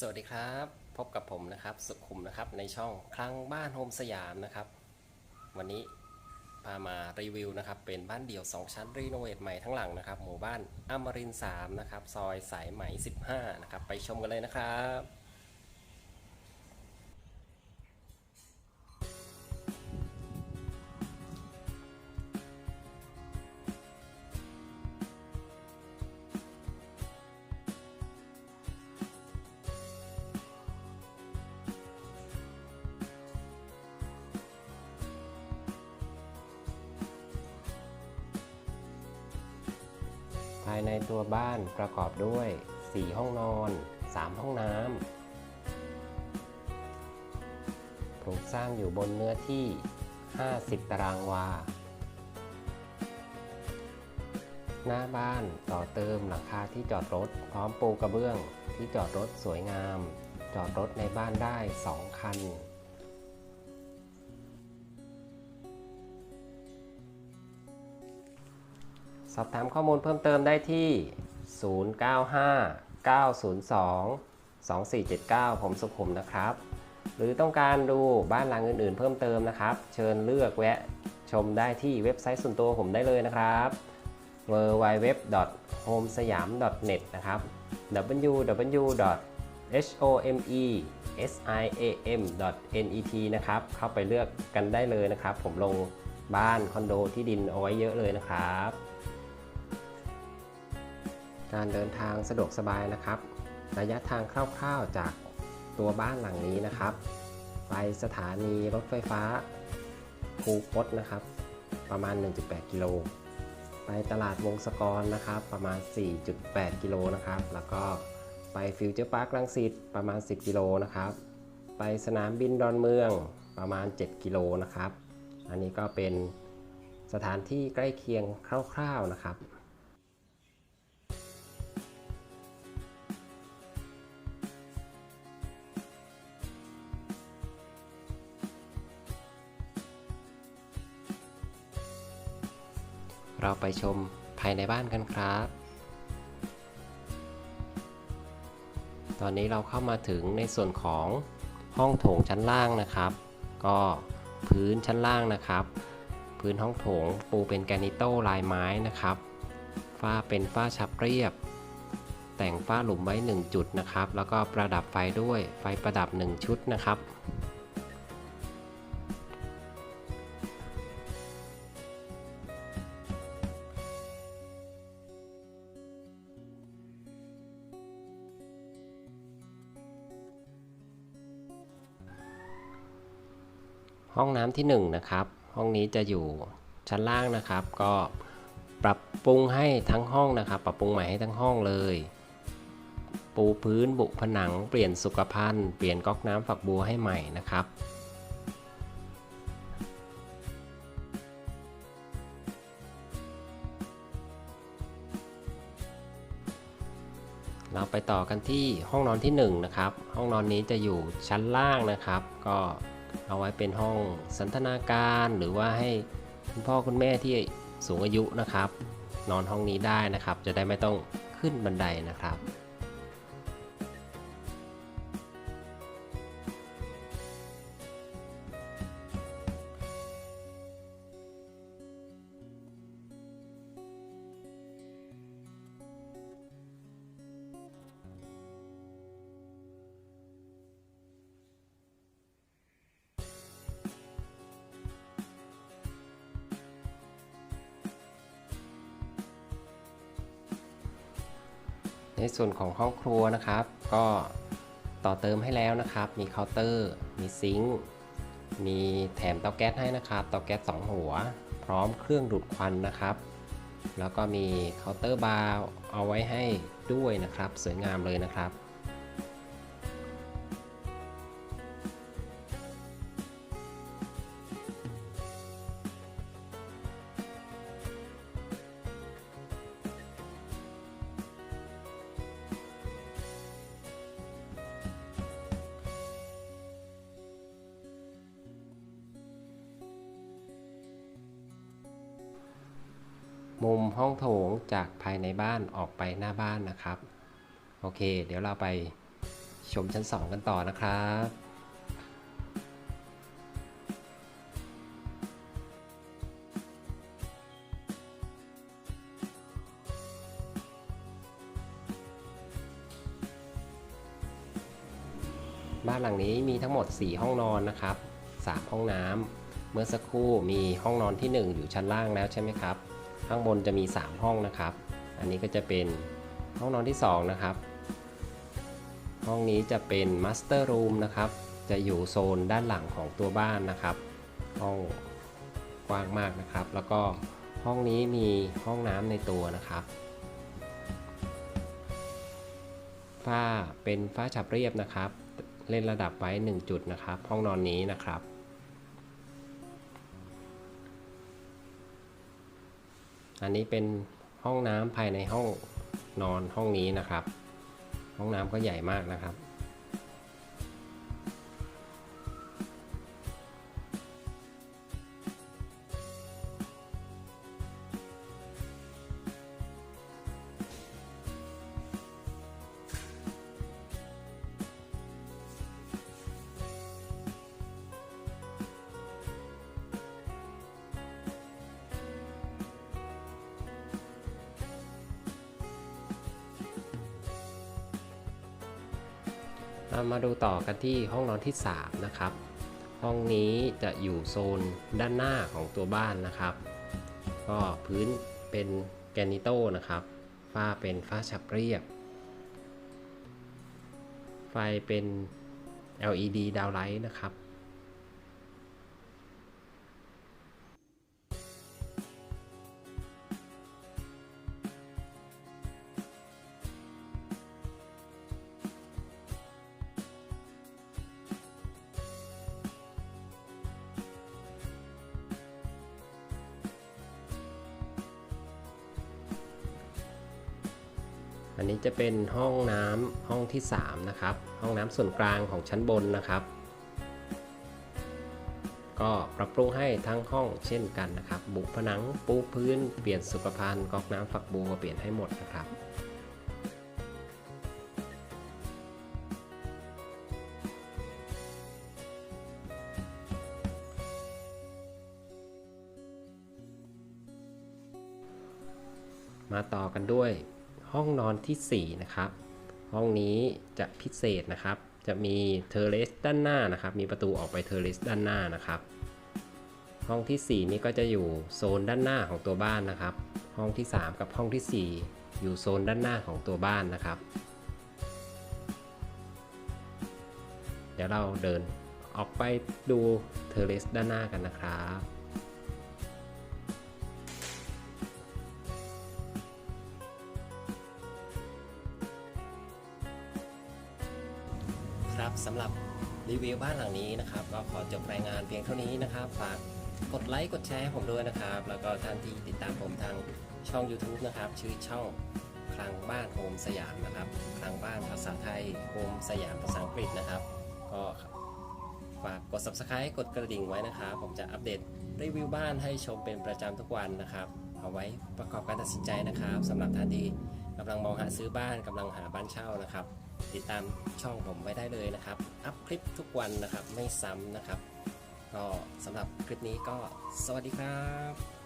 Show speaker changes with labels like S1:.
S1: สวัสดีครับ พบกับผมนะครับสุขุมนะครับในช่องคลังบ้านโฮมสยามนะครับ วันนี้พามารีวิวนะครับ เป็นบ้านเดี่ยว 2 ชั้นรีโนเวทใหม่ทั้งหลังนะครับ หมู่บ้านอมรินทร์3นะครับ ซอยสายไหม 15 นะครับ ไปชมกันเลยนะครับ ในตัวบ้านประกอบด้วย 4 ห้องนอน 3 ห้องน้ำปลูกสร้างอยู่บนเนื้อที่ 50 ตารางวา หน้าบ้านต่อเติมหลังคาที่จอดรถ พร้อมปูกระเบื้องที่จอดรถสวยงาม จอดรถในบ้านได้ 2 คัน สอบถามข้อมูลเพิ่มเติมได้ที่ 095 902 2479 ผมสุขุมนะครับ หรือต้องการดูบ้านหลังอื่นๆ เพิ่มเติมนะครับ เชิญเลือกแวะชมได้ที่เว็บไซต์ส่วนตัวผมได้เลยนะครับ www.homesayam.net นะครับ www.homesiam.net นะครับ เข้าไปเลือกกันได้เลยนะครับ ผมลงบ้านคอนโดที่ดินเอาไว้เยอะเลยนะครับ การเดินทางสะดวกสบายนะครับ ระยะทางคร่าวๆจากตัวบ้านหลังนี้นะครับ ไปสถานีรถไฟฟ้าคูคตนะครับ ประมาณ 1.8 กิโล ไปตลาดวงศกรนะครับ ประมาณ 4.8 กิโลนะครับ แล้วก็ไปฟิวเจอร์พาร์คลังสิตประมาณ 10 กิโลนะครับ ไปสนามบินดอนเมืองประมาณ 7 กิโลนะครับ อันนี้ก็เป็นสถานที่ใกล้เคียงคร่าวๆนะครับ เราไปชมภายในบ้านกันครับ ตอนนี้เราเข้ามาถึงในส่วนของห้องโถงชั้นล่างนะครับ ก็พื้นชั้นล่างนะครับ พื้นห้องโถงปูเป็นแกนิโต้ลายไม้นะครับฝ้าเป็นฝ้าชับเรียบ แต่งฝ้าหลุมไว้ 1 จุดนะครับ แล้วก็ประดับไฟด้วยไฟประดับ 1 ชุดนะครับ ห้องน้ำที่1นะครับ ห้องนี้จะอยู่ชั้นล่างนะครับ ก็ปรับปรุงให้ทั้งห้องนะครับ ปรับปรุงใหม่ให้ทั้งห้องเลย ปูพื้นบุผนัง เปลี่ยนสุขภัณฑ์ เปลี่ยนก๊อกน้ำฝักบัวให้ใหม่นะครับเราไปต่อกันที่ห้องนอนที่1นะครับ ห้องนอนนี้จะอยู่ชั้นล่างนะครับ ก็ เอาไว้เป็นห้องสันทนาการหรือว่าให้คุณพ่อคุณแม่ที่สูงอายุนะครับ นอนห้องนี้ได้นะครับ จะได้ไม่ต้องขึ้นบันไดนะครับ ในส่วนของห้องครัวนะครับ ก็ต่อเติมให้แล้วนะครับ มีเคาน์เตอร์ มีซิงค์ มีแถมเตาแก๊สให้นะครับ เตาแก๊ส2หัว พร้อมเครื่องดูดควันนะครับ แล้วก็มีเคาน์เตอร์บาร์เอาไว้ให้ด้วยนะครับ สวยงามเลยนะครับ มุมห้องโถงจากภายในบ้านออกไปหน้าบ้านนะครับ โอเค เดี๋ยวเราไปชมชั้น 2 กันต่อนะครับบ้านหลังนี้มีทั้งหมด 4 ห้องนอนนะครับ 3 ห้องน้ำเมื่อสักครู่มีห้องนอนที่ 1 อยู่ชั้นล่างแล้วใช่ไหมครับ ข้างบนจะมี 3 ห้องนะครับ อันนี้ก็จะเป็นห้องนอนที่ 2 นะครับ ห้องนี้จะเป็นมาสเตอร์รูมนะครับ จะอยู่โซนด้านหลังของตัวบ้านนะครับ ห้องกว้างมากนะครับ แล้วก็ห้องนี้มีห้องน้ำในตัวนะครับฝ้าเป็นฝ้าฉับเรียบนะครับ เล่นระดับไว้ 1 จุดนะครับ ห้องนอนนี้นะครับ อันนี้เป็นห้องน้ำภายในห้องนอนห้องนี้นะครับ ห้องน้ำก็ใหญ่มากนะครับ มาดูต่อกันที่ห้องนอนที่ 3 นะครับ ห้องนี้จะอยู่โซนด้านหน้าของตัวบ้านนะครับ ก็พื้นเป็นแกนิโต้นะครับ ฝ้าเป็นฝ้าฉับเรียบ ไฟเป็น LED ดาวไลท์นะครับ นนี้จะเป็นห้องน้ำห้องที่ 3 นะครับ ห้องน้ำส่วนกลางของชั้นบนนะครับ ก็ปรับปรุงให้ทั้งห้องเช่นกันนะครับ บุผนังปูพื้น เปลี่ยนสุขภัณฑ์ก๊อกน้ำฝักบัวเปลี่ยนให้หมดนะครับมาต่อกันด้วย ห้องนอนที่ 4 นะครับ ห้องนี้จะพิเศษนะครับ จะมีเทอร์เลสด้านหน้านะครับ มีประตูออกไปเทอร์เลสด้านหน้านะครับ ห้องที่ 4 นี้ก็จะอยู่โซนด้านหน้าของตัวบ้านนะครับ ห้องที่ 3 กับห้องที่ 4 อยู่โซนด้านหน้าของตัวบ้านนะครับ เดี๋ยวเราเดินออกไปดูเทอร์เลสด้านหน้ากันนะครับ สำหรับรีวิวบ้านหลังนี้นะครับ ก็ขอจบรายงานเพียงเท่านี้นะครับ ฝากกดไลค์กดแชร์ให้ผมด้วยนะครับ แล้วก็ท่านที่ติดตามผมทางช่อง YouTube นะครับ ชื่อช่องคลังบ้านโฮมสยามนะครับคลังบ้านภาษาไทยโฮมสยามภาษาอังกฤษนะครับ ก็ฝากกด Subscribe กดกระดิ่งไว้นะครับ ผมจะอัปเดตรีวิวบ้านให้ชมเป็นประจำทุกวันนะครับ เอาไว้ประกอบการตัดสินใจนะครับสำหรับท่านที่กำลังมองหาซื้อบ้านกำลังหาบ้านเช่านะครับ ติดตามช่องผมไว้ได้เลยนะครับ อัพคลิปทุกวันนะครับ ไม่ซ้ำนะครับ ก็สำหรับคลิปนี้ก็สวัสดีครับ